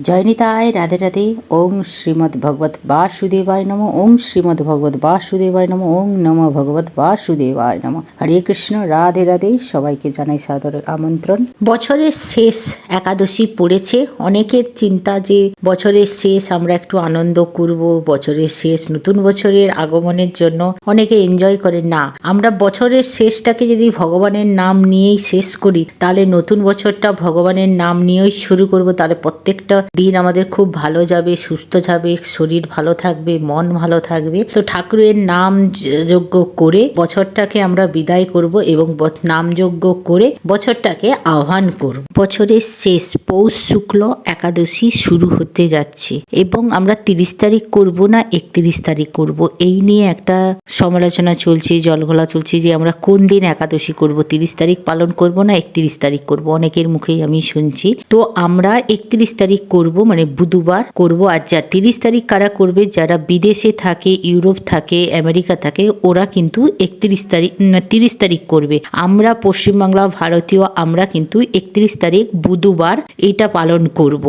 জয়নিতায় রাধে রাধে, ওং শ্রীমদ্ ভগবত বাসুদেবায় নম, ওং শ্রীমদ্ ভগবত বাসুদেবায় নম, ওং নম ভগবত বাসুদেবায় নম। হরে কৃষ্ণ, রাধে রাধে, সবাইকে জানাই সাদর আমন্ত্রণ। বছরের শেষ একাদশী পড়েছে, অনেকের চিন্তা যে বছরের শেষ আমরা একটু আনন্দ করব, বছরের শেষ নতুন বছরের আগমনের জন্য অনেকে এনজয় করে না, আমরা বছরের শেষটাকে যদি ভগবানের নাম নিয়েই শেষ করি, তাহলে নতুন বছরটা ভগবানের নাম নিয়েই শুরু করব, তাহলে প্রত্যেকটা দিন আমাদের খুব ভালো যাবে, সুস্থ যাবে, শরীর ভালো থাকবে, মন ভালো থাকবে। তো ঠাকুরের নাম যজ্ঞ করে বছরটাকে আমরা বিদায় করব এবং নাম যজ্ঞ করে বছরটাকে আহ্বান করব। বছরের শেষ পৌষ শুক্ল একাদশী শুরু হতে যাচ্ছে এবং আমরা তিরিশ তারিখ করব না, একত্রিশ তারিখ করব। এই নিয়ে একটা সমালোচনা চলছে, জলঘোলা চলছে যে আমরা কোন দিন একাদশী করব? তিরিশ তারিখ পালন করব না, একত্রিশ তারিখ করব? অনেকের মুখেই আমি শুনছি। তো আমরা একত্রিশ তারিখ করব মানে বুধবার করব। আর যা তিরিশ তারিখ কারা করবে, যারা বিদেশে থাকে, ইউরোপ থাকে, আমেরিকা থাকে, ওরা কিন্তু একত্রিশ তারিখ তিরিশ তারিখ করবে। আমরা পশ্চিমবাংলা, ভারতীয়, আমরা কিন্তু একত্রিশ তারিখ বুধবার এটা পালন করব।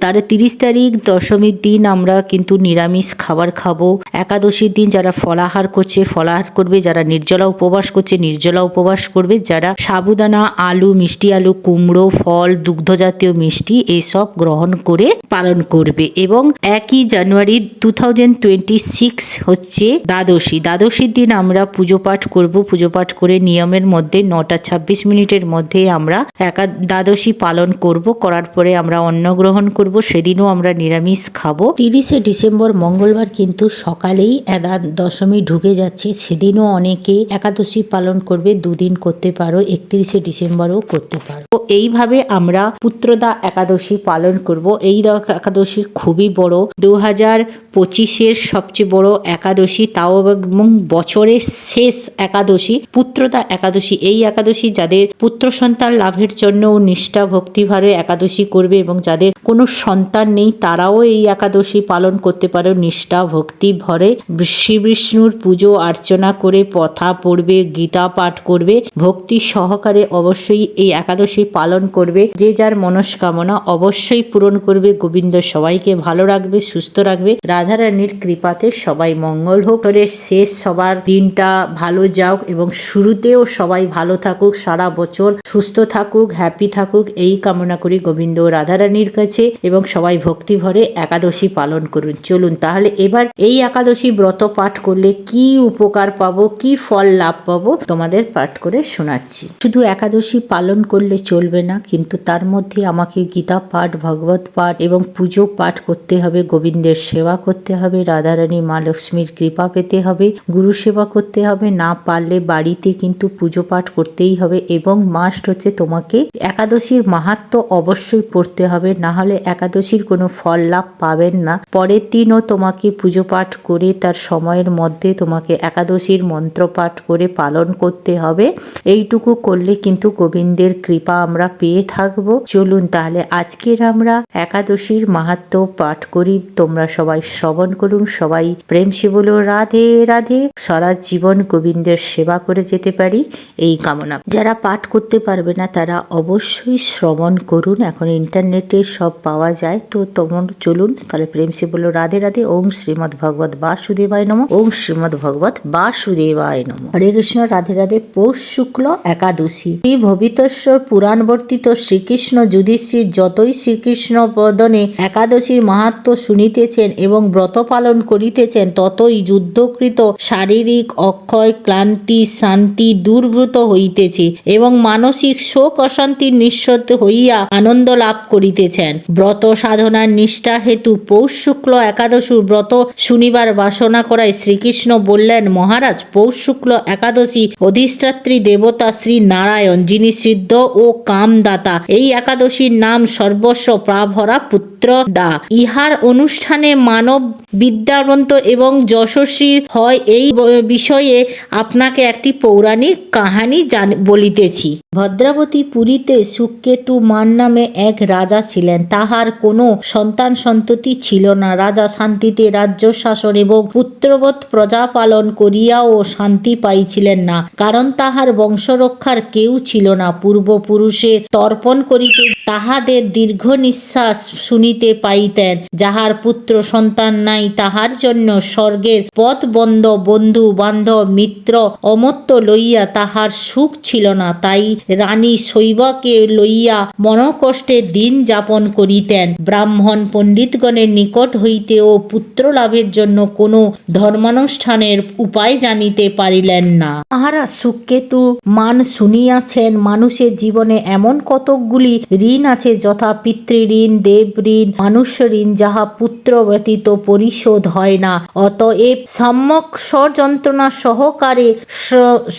তার তিরিশ তারিখ দশমীর দিন আমরা কিন্তু নিরামিষ খাবার খাব। একাদশীর দিন যারা ফলাহার করছে, ফলাহার করবে, যারা নির্জলা উপবাস করছে, নির্জলা উপবাস করবে, যারা সাবুদানা, আলু, মিষ্টি আলু, কুমড়ো, ফল দুগ্ধ জাতীয় মিষ্টি, এসব গ্রহণ করে পালন করবে এবং একই January two thousand twenty six হচ্ছে দ্বাদশী। দ্বাদশীর দিন আমরা পুজো পাঠ করব। পুজো পাঠ করে নিয়মের মধ্যে নটা ছাব্বিশ মিনিটের মধ্যে আমরা একা দ্বাদশী পালন করব। করার পরে আমরা অন্ন গ্রহণ করব। সেদিনও আমরা নিরামিষ খাব। তিরিশে ডিসেম্বর মঙ্গলবার কিন্তু সকালেই এদা দশমী ঢুকে যাচ্ছে। সেদিনও অনেকে একাদশী পালন করবে। দুদিন করতে পারো, একত্রিশে ডিসেম্বরও করতে পারো। এইভাবে আমরা পুত্রদা একাদশী পালন করব। এই দ- একাদশী খুবই বড়। দু হাজার পঁচিশের সবচেয়ে বড় একাদশী, তাও এবং বছরের শেষ একাদশী, পুত্রতা একাদশী। এই একাদশী যাদের পুত্র সন্তান লাভের জন্য নিষ্ঠা ভক্তিভাবে একাদশী করবে এবং যাদের কোনো সন্তান নেই, তারাও এই একাদশী পালন করতে পারে। নিষ্ঠা, ভক্তি ভরে শ্রী বিষ্ণুর পুজো, অর্চনা করে পথা পড়বে, গীতা পাঠ করবে। ভক্তি সহকারে অবশ্যই এই একাদশী পালন করবে। যে যার মনস্কামনা অবশ্যই পূরণ করবে। গোবিন্দ সবাইকে ভালো রাখবে, সুস্থ রাখবে। রাধারানীর কৃপাতে সবাই মঙ্গল হোক। শেষ সবার দিনটা ভালো যাওক এবং শুরুতেও সবাই ভালো থাকুক, সারা বছর সুস্থ থাকুক হ্যাপি থাকুক, এই কামনা করি গোবিন্দ রাধারানীর কাছে এবং সবাই ভক্তি ভরে একাদশী পালন করুন। চলুন তাহলে এবার এই একাদশী ব্রত পাঠ করলে কি উপকার পাবো, কি ফল লাভ পাবো তোমাদের পাঠ করে শোনাচ্ছি। শুধু একাদশী পালন করলে চলবে না, কিন্তু তার মধ্যে আমাকে গীতা পাঠ, ভগবত পাঠ এবং পুজো পাঠ করতে হবে, গোবিন্দের সেবা করতে হবে, রাধারানী মা লক্ষ্মীর কৃপা পেতে হবে, গুরু সেবা করতে হবে, না পারলে বাড়িতে কিন্তু পুজো পাঠ করতেই হবে এবং মাস্ট হচ্ছে তোমাকে একাদশীর মাহাত্ম অবশ্যই পড়তে হবে না হলে একাদশীর কোনো ফল লাভ পাবেন না। পরের দিনও তোমাকে পুজো পাঠ করে তার সময়ের মধ্যে তোমাকে একাদশীর মন্ত্র পাঠ করে পালন করতে হবে। এইটুকু করলে কিন্তু গোবিন্দের কৃপা আমরা পেয়ে থাকব। চলুন তাহলে আজকের আমরা একাদশীর মাহাত্ম পাঠ করি। তোমরা সবাই শ্রবণ করুন, সবাই প্রেম সে বলো রাধে রাধে। সারা জীবন গোবিন্দের সেবা করে যেতে পারি, এই কামনা। যারা পাঠ করতে পারবে না, তারা অবশ্যই শ্রবণ করুন। এখন ইন্টারনেটে সব পাওয়া যায়। তো তোমরা চলুন। তাহলে প্রেম সে বলো রাধে রাধে। ওম শ্রীমদ ভগবত বাসুদেবায় নম। ওম শ্রীমদ ভগবত বাসুদেবায় নম। হরে কৃষ্ণ, রাধে রাধে। পৌষ শুক্ল একাদশী। শ্রী ভবিতস্বর পুরাণবর্তিত শ্রীকৃষ্ণ যুধিষ্ঠির যতই শ্রীকৃষ্ণ বদনে একাদশীর মাহাত্ম শুনিতেছেন এবং ব্রত পালন করিতেছেন, ততই যুদ্ধকৃত শারীরিক অক্ষয়, ক্লান্তি, শান্তি দূরভূত হইতেছে এবং মানসিক শোক অশান্তির নিঃসত হইয়া আনন্দ লাভ করিতেছেন। ব্রত সাধনার নিষ্ঠা হেতু পৌষ শুক্ল একাদশী ব্রত শুনিবার বাসনা করায় শ্রীকৃষ্ণ বললেন, মহারাজ পৌষ শুক্ল একাদশী অধিষ্ঠাত্রী দেবতা শ্রী নারায়ণ, যিনি সিদ্ধ ও কামদাতা, এই একাদশীর নাম সর্বস্ব প্রাভরা পুত্র দা। ইহার অনুষ্ঠানে মানব বিদ্যাবন্ত এবং যশস্বী হয় এই বিষয়ে আপনাকে একটি পৌরাণিক কাহানি জান বলিতেছি। ভদ্রাবতী পুরীতে সুকেতু মান নামে এক রাজা ছিলেন। তাহার কোনো সন্তান সন্ততি ছিল না। রাজা শান্তিতে রাজ্য শাসন এবং পুত্রবৎ প্রজা পালন করিয়াও শান্তি পাইছিলেন না। কারণ তাহার বংশরক্ষার কেউ ছিল না। পূর্বপুরুষে তর্পণ করিতে তাহাদের দীর্ঘ নিঃশ্বাস শুনিতে পাইতেন, যাহার পুত্র সন্তান নাই, তাহার জন্য স্বর্গের পথ বন্ধ বন্ধু বান্ধব, মিত্র অমত্য লইয়া তাহার সুখ ছিল না। তাই রানী শৈবকে লইয়া মনকষ্টে দিন যাপন করিতেন। ব্রাহ্মণ পণ্ডিতগণের নিকট হইতেও পুত্র লাভের জন্য কোনো ধর্মানুষ্ঠানের উপায় জানিতে পারিলেন না। তাহারা সুকেতু মান শুনিয়াছেন, মানুষের জীবনে এমন কতকগুলি ঋণ আছে, যথা পিতৃঋণ দেব ঋণ, মানুষ ঋণ, যাহা পুত্র ব্যতীত পরিশোধ হয় না। অতএব সম্যক স্বযন্ত্রণা সহকারে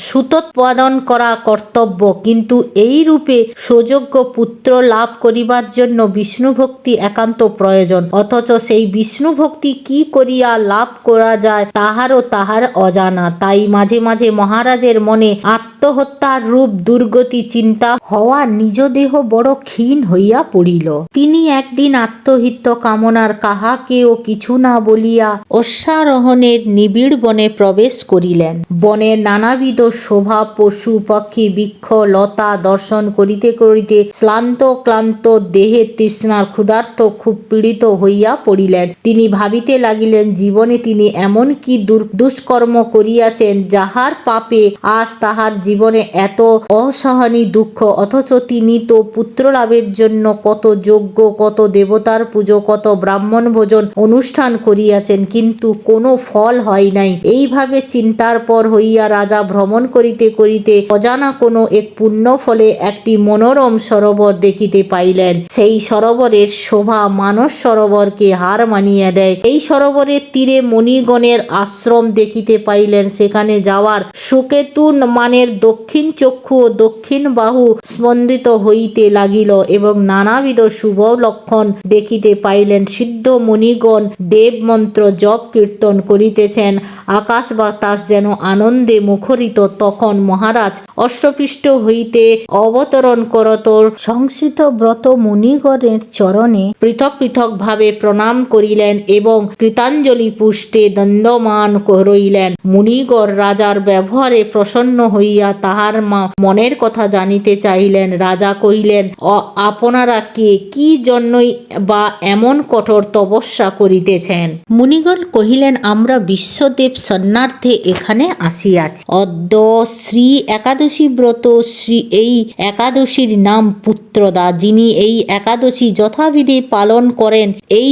সুতোৎপাদন করা কর্তব্য। কিন্তু এই রূপে সুযোগ্য পুত্র লাভ করিবার জন্য বিষ্ণু ভক্তি একান্ত প্রয়োজন। অথচ সেই বিষ্ণু ভক্তি কি করিয়া লাভ করা যায়, তাহারও তাহার অজানা। তাই মাঝে মাঝে মহারাজের মনে আত্মহত্যার রূপ, দুর্গতি, চিন্তা হওয়া নিজ দেহ বড় ক্ষীণ। হইয়া পড়িল। তিনি একদিন আত্মহিত কামনার কাহাকেও কিছু না বলিয়া অশ্বারোহণের নিবিড় বনে প্রবেশ করিলেন। বনের নানাবিধ শোভা, পশু, পাখি, বৃক্ষ, লতা দর্শন করিতে করিতে শ্লান্ত, ক্লান্ত দেহে তৃষ্ণার ক্ষুধার্ত, খুব পীড়িত হইয়া পড়িলেন। তিনি ভাবিতে লাগিলেন, জীবনে তিনি এমন কি দুষ্কর্ম করিয়াছেন, যাহার পাপে আজ তাহার জীবনে এত অসহনীয় দুঃখ, অথচ তিনি তো পুত্র লাভের জন্য কত যজ্ঞ, কত দেবতার পুজো, কত ব্রাহ্মণ ভোজন অনুষ্ঠান করিয়াছেন, কিন্তু কোনো ফল হয় নাই। এইভাবে চিন্তার পর হইয়া রাজা ভ্রমণ করিতে করিতে অজানা কোনো এক পুণ্য ফলে একটি মনোরম সরোবর দেখিতে পাইলেন। সেই সরোবরের শোভা মানস সরোবরকে হার মানিয়া দেয়। এই সরোবরের তীরে মণিগণের আশ্রম দেখিতে পাইলেন। সেখানে যাওয়ার সুকেতুন মানের দক্ষিণ চক্ষু ও দক্ষিণ বাহু স্পন্দিত হইতে লাগিল। এবং নানাবিধ শুভ লক্ষণ দেখিতে পাইলেন। সিদ্ধ মণিগণ দেব মন্ত্র জপ কীর্তন করিতেছেন। আকাশ বাতাস যেন আনন্দে মুখরিত। তখন মহারাজ অশ্বপৃষ্ঠ হইতে অবতরণ করত। সংস্কৃত ব্রত মুনিগণের চরণে পৃথক পৃথক ভাবে প্রণাম করিলেন এবং কৃতাঞ্জলি পুষ্টে দণ্ডমান রইলেন মুনিগড় রাজার ব্যবহারে প্রসন্ন হইয়া তাহার মা মনের কথা জানিতে চাইলেন রাজা কহিলেন "অ- আপনারা কে, কি জন্যই বা এমন কঠোর তপস্যা করিতেছেন? মুনিগণ কহিলেন, আমরা বিশ্বদেব সন্ন্যার্থে এখানে আসিয়াছি। অদ্য শ্রী একাদশী ব্রত শ্রী এই একাদশীর নাম পুত্রদা, যিনি এই একাদশী যথাবিধি পালন করেন, এই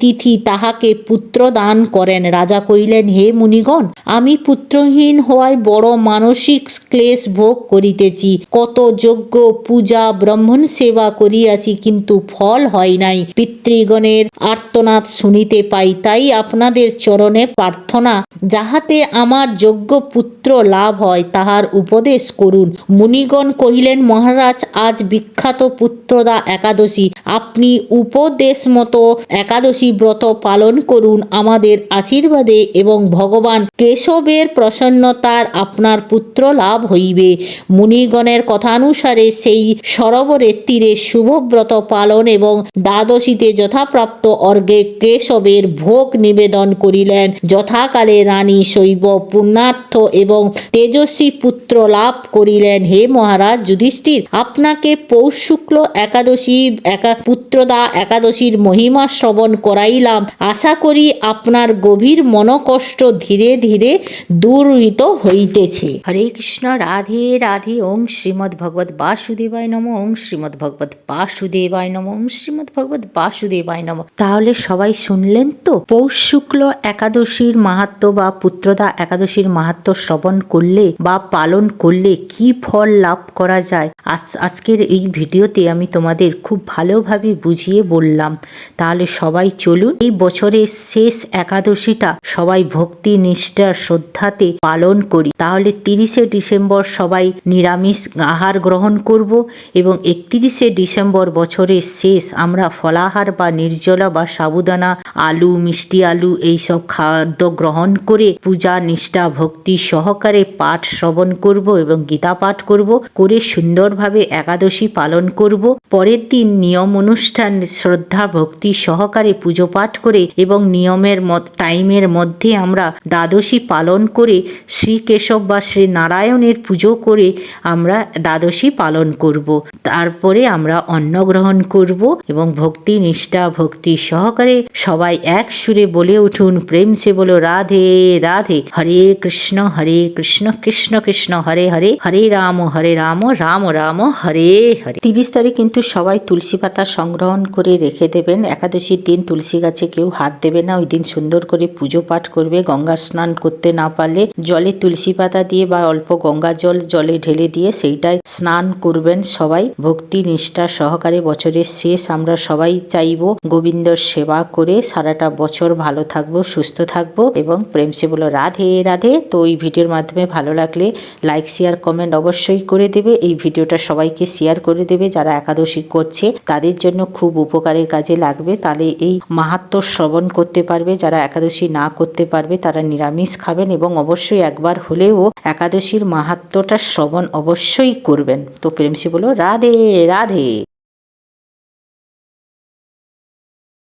তিথি তাহাকে পুত্র দান করেন। রাজা কহিলেন, হে মুনিগণ, আমি পুত্রহীন হওয়ায় বড় মানসিক ক্লেশ ভোগ করিতেছি। কত যজ্ঞ, পূজা, ব্রাহ্মণ সেবা করিয়াছি, কিন্তু ফল হয় নাই। পিতৃগণের আর্তনাদ শুনিতে পাই, তাই আপনাদের চরণে প্রার্থনা। যাহাতে আমার যোগ্য পুত্র লাভ হয়, তাহার উপদেশ করুন। মুনিগণ কহিলেন, মহারাজ, আজ বিখ্যাত পুত্রদা একাদশী। আপনি উপদেশ মতো একাদশী ব্রত পালন করুন, আমাদের আশীর্বাদে এবং ভগবান কেশবের প্রসন্নতার আপনার পুত্র লাভ হইবে। মুনিগণের কথানুসারে সেই সরোবরের তীরে শুভব্রত পালন এবং দ্বাদশীতে যথাপ্রাপ্ত অর্ঘে কেশবের ভোগ নিবেদন করিলেন। যথাকালে রানী শৈব পুণ্যার্থ এবং তেজস্বী পুত্র লাভ করিলেন। হে মহারাজ যুধিষ্ঠির, আপনাকে পৌষ শুক্ল একাদশী, একা পুত্রদা একাদশীর মহিমা শ্রবণ করাইলাম। আশা করি আপনার গভীর মনকষ্ট ধীরে ধীরে দূরিত হইতেছে। হরে কৃষ্ণ, রাধে রাধে। ওং শ্রীমদ্ ভগবত বাসুদেবায় নম। ওং শ্রীমদ্ ভগবত বাসুদেবায় নম ওং শ্রীমদ্ ভগবত বাসুদেবায় নম। তাহলে সবাই শুনলেন তো? পৌষ শুক্ল একাদশীর মাহাত্ম বা পুত্রদা একাদশীর মাহাত্ম শ্রবণ করলে বা পালন করলে কি ফল লাভ করা যায়? আজ, আজকের এই ভিডিওতে আমি তোমাদের খুব ভালোভাবে বুঝিয়ে বললাম। তাহলে সবাই চলুন। এই বছরের শেষ একাদশীটা সবাই ভক্তি নিষ্ঠার শ্রদ্ধাতে পালন করি। তাহলে তিরিশে ডিসেম্বর সবাই নিরামিষ আহার গ্রহণ করব এবং একত্রিশে ডিসেম্বর বছরের শেষ আমরা ফলাহার বা নির্জলা বা সাবুদানা, আলু, মিষ্টি আলু এইসব খাদ্য গ্রহণ করে পূজা, নিষ্ঠা, ভক্তি সহকারে পাঠ শ্রবণ করব এবং গীতা পাঠ করব, করে সুন্দরভাবে একাদশী পালন করব। পরের দিন নিয়ম অনুষ্ঠান, শ্রদ্ধা, ভক্তি সহকারে পুজো পাঠ করে এবং নিয়মের মত, টাইমের মধ্যে আমরা দ্বাদশী পালন করে শ্রী কেশব বা শ্রী নারায়ণের পুজো করে আমরা দ্বাদশী পালন করব। তারপরে আমরা অন্ন গ্রহণ করব এবং ভক্তি নিষ্ঠা, ভক্তি সহকারে সবাই এক সুরে বলে উঠুন, প্রেম সে বলো, রাধে রাধে। হরে কৃষ্ণ হরে কৃষ্ণ কৃষ্ণ কৃষ্ণ, হরে হরে। হরে রাম হরে রাম রাম রাম, হরে হরে। তিরিশ তারিখ কিন্তু সবাই তুলসী পাতা সংগ্রহণ করে রেখে দেবেন। একাদশীর দিন তুলসী গাছে কেউ হাত দেবে না। ওই দিন সুন্দর করে পুজো পাঠ করবে। গঙ্গা স্নান করতে না পারলে জলে তুলসী পাতা দিয়ে বা অল্প গঙ্গা জল জলে ঢেলে দিয়ে সেইটাই স্নান করবেন সবাই। ভক্তি নিষ্ঠা সহকারে বছরের শেষ আমরা সবাই চাইব গোবিন্দর সেবা করে সারাটা বছর ভালো থাকব, সুস্থ থাকব এবং প্রেম সে বলো, রাধে রাধে। তো এই ভিডিওর মাধ্যমে ভালো লাগলে লাইক শেয়ার কমেন্ট অবশ্যই করে দেবে। এই ভিডিওটা সবাইকে শেয়ার করে দেবে যারা একাদশী করছে। তাদের জন্য খুব উপকারের কাজে লাগবে। তাহলে এই মাহাত্ম শ্রবণ করতে পারবে। যারা একাদশী না করতে পারবে তারা নিরামিষ খাবেন এবং অবশ্যই একবার হলেও একাদশীর মাহাত্মটা শ্রবণ অবশ্যই করবেন। তো প্রেমসী বলো, রাধে রাধে। রাধে